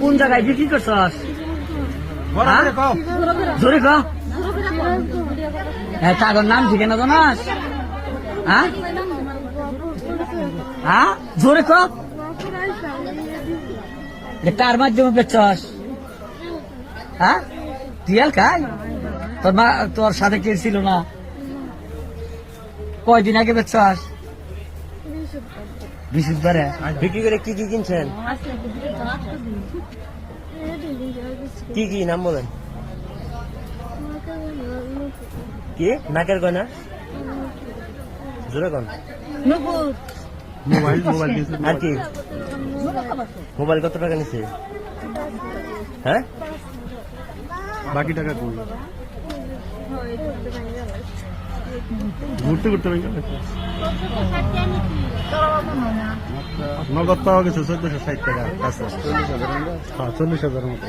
কোন জায়গায়? বিক্রি করছস হ্যাঁ? জোরে হ্যাঁ তাগর নাম ঠিকানা জানাস? হ্যাঁ? হ্যাঁ? জোরে ক কার মাধ্যমে বেচছস? হ্যাঁ? টিয়াল খাই তোর মা তোর সাথে কে ছিল না। কয়দিন আগে বেচছস? বৃহস্পতিবারে বিক্রি করে কি কি কিনছেন? কি কি নাম বলেন? কি? নাকের গয়না? জোরে মোবাইল মোবাইল আর কি? মোবাইল কত টাকা নিছে? হ্যাঁ? বাকি টাকা কই? ঘুরতে ঘুরতে গেছে। নগদ পাওয়া গেছে চোদ্দশো ষাট টাকা হ্যাঁ চল্লিশ হাজার মতো।